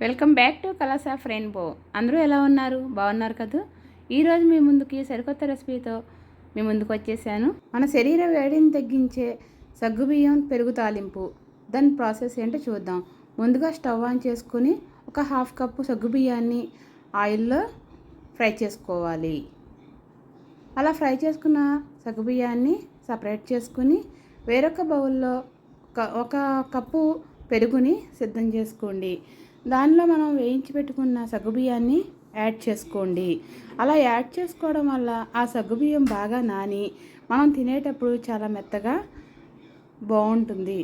Welcome back to colours of rainbow అందరూ ఎలా ఉన్నారు? బాగున్నారు కదా? ఈరోజు మీ ముందుకి సరికొత్త రెసిపీతో మీ ముందుకు వచ్చేసాను. మన శరీర వేడిని తగ్గించే సగ్గుబియ్యం పెరుగు తాలింపు. దాని ప్రాసెస్ ఏంటో చూద్దాం. ముందుగా స్టవ్ ఆన్ చేసుకుని ఒక హాఫ్ కప్పు సగ్గుబియ్యాన్ని ఆయిల్లో ఫ్రై చేసుకోవాలి. అలా ఫ్రై చేసుకున్న సగ్గుబియ్యాన్ని సపరేట్ చేసుకుని వేరొక బౌల్లో ఒక ఒక కప్పు పెరుగుని సిద్ధం చేసుకోండి. దానిలో మనం వేయించి పెట్టుకున్న సగ్గుబియ్యాన్ని యాడ్ చేసుకోండి. అలా యాడ్ చేసుకోవడం వల్ల ఆ సగ్గుబియ్యం బాగా నాని మనం తినేటప్పుడు చాలా మెత్తగా బాగుంటుంది.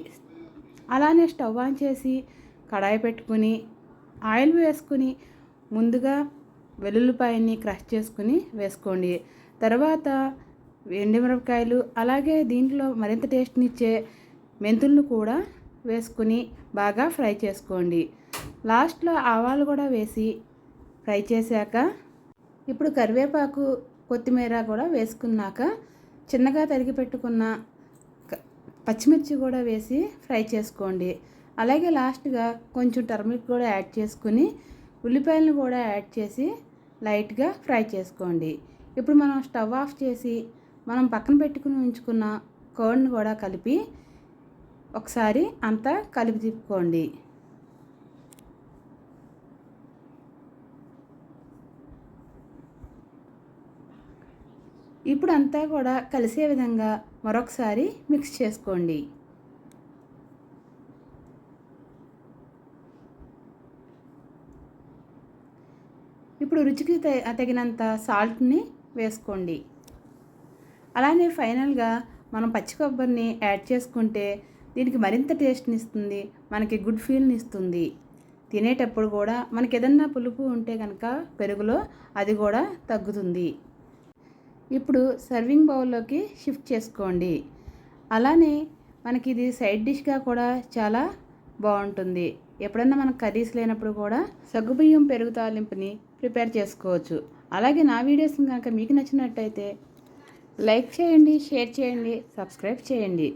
అలానే స్టవ్ ఆన్ చేసి కడాయి పెట్టుకుని ఆయిల్ వేసుకుని ముందుగా వెల్లుల్లిపాయని క్రష్ చేసుకుని వేసుకోండి. తర్వాత ఎండుమిరపకాయలు అలాగే దీంట్లో మరింత టేస్ట్నిచ్చే మెంతులను కూడా వేసుకుని బాగా ఫ్రై చేసుకోండి. లాస్ట్లో ఆవాలు కూడా వేసి ఫ్రై చేశాక ఇప్పుడు కరివేపాకు కొత్తిమీర కూడా వేసుకున్నాక చిన్నగా తరిగి పెట్టుకున్న పచ్చిమిర్చి కూడా వేసి ఫ్రై చేసుకోండి. అలాగే లాస్ట్గా కొంచెం టర్మరిక్ కూడా యాడ్ చేసుకుని ఉల్లిపాయలను కూడా యాడ్ చేసి లైట్గా ఫ్రై చేసుకోండి. ఇప్పుడు మనం స్టవ్ ఆఫ్ చేసి మనం పక్కన పెట్టుకుని ఉంచుకున్న కర్డ్ని కూడా కలిపి ఒకసారి అంతా కలిపి తిప్పుకోండి. ఇప్పుడు అంతా కూడా కలిసే విధంగా మరొకసారి మిక్స్ చేసుకోండి. ఇప్పుడు రుచికి తగినంత సాల్ట్ని వేసుకోండి. అలానే ఫైనల్గా మనం పచ్చి కొబ్బరిని యాడ్ చేసుకుంటే దీనికి మరింత టేస్ట్ని ఇస్తుంది మనకి గుడ్ ఫీల్ని ఇస్తుంది. తినేటప్పుడు కూడా మనకి ఏదన్నా పులుపు ఉంటే కనుక పెరుగులో అది కూడా తగ్గుతుంది. ఇప్పుడు సర్వింగ్ బౌల్లోకి షిఫ్ట్ చేసుకోండి. అలానే మనకి ఇది సైడ్ డిష్గా కూడా చాలా బాగుంటుంది. ఎప్పుడన్నా మనకు కర్రీస్ లేనప్పుడు కూడా సగ్గుబియ్యం పెరుగు తాలింపుని ప్రిపేర్ చేసుకోవచ్చు. అలాగే నా వీడియోస్ కనుక మీకు నచ్చినట్టయితే లైక్ చేయండి షేర్ చేయండి సబ్స్క్రైబ్ చేయండి.